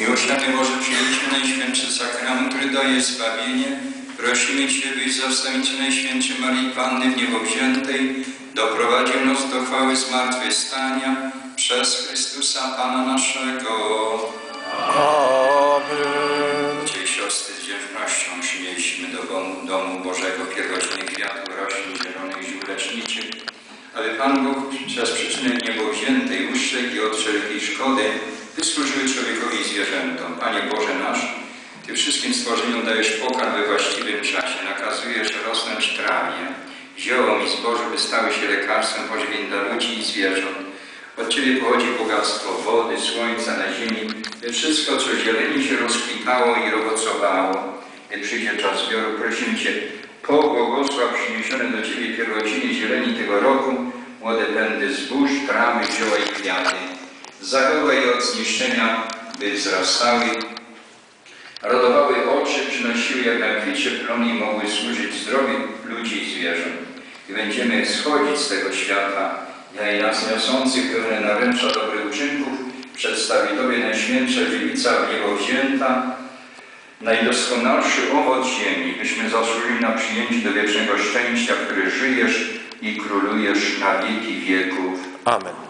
Miłosierny Boże, przyjęliśmy Najświętszy Sakrament, który daje zbawienie. Prosimy Cię, byś zastępcy Najświętszej Marii Panny w niebo wziętej doprowadził nas do chwały zmartwychwstania przez Chrystusa Pana naszego. Amen. Cię siostry z wdzięcznością przynieśliśmy do domu, domu Bożego pierwotny kwiatów, roślin zielonych, ziół leczniczych, aby Pan Bóg przez przyczynę niebowziętej, uszczek i od wszelkiej szkody wysłużyły człowiekowi i zwierzętom. Panie Boże nasz, Ty wszystkim stworzeniom dajesz pokarm we właściwym czasie, nakazujesz rosnąć trawie, ziołom i zbożu, by stały się lekarstwem pożywień dla ludzi i zwierząt. Od Ciebie pochodzi bogactwo wody, słońca na ziemi, by wszystko, co zieleni się rozkwitało i owocowało. Gdy przyjdzie czas zbioru, prosimy Cię, pobłogosław przyniesione do Ciebie pierwociny zieleni tego roku, młode pędy zbóż, trawy, zioła i kwiaty. Zachowaj je od zniszczenia, by wzrastały, rodowały oczy, przynosiły jak na kwicie plony i mogły służyć zdrowiu ludzi i zwierząt. I będziemy schodzić z tego świata, ja i nas niosących pełne naręcza dobrych uczynków, przedstawi Tobie Najświętsza Dziewica w niebo wzięta, najdoskonalszy owoc ziemi, byśmy zasłużyli na przyjęcie do wiecznego szczęścia, w żyjesz i królujesz na wieki wieków. Amen.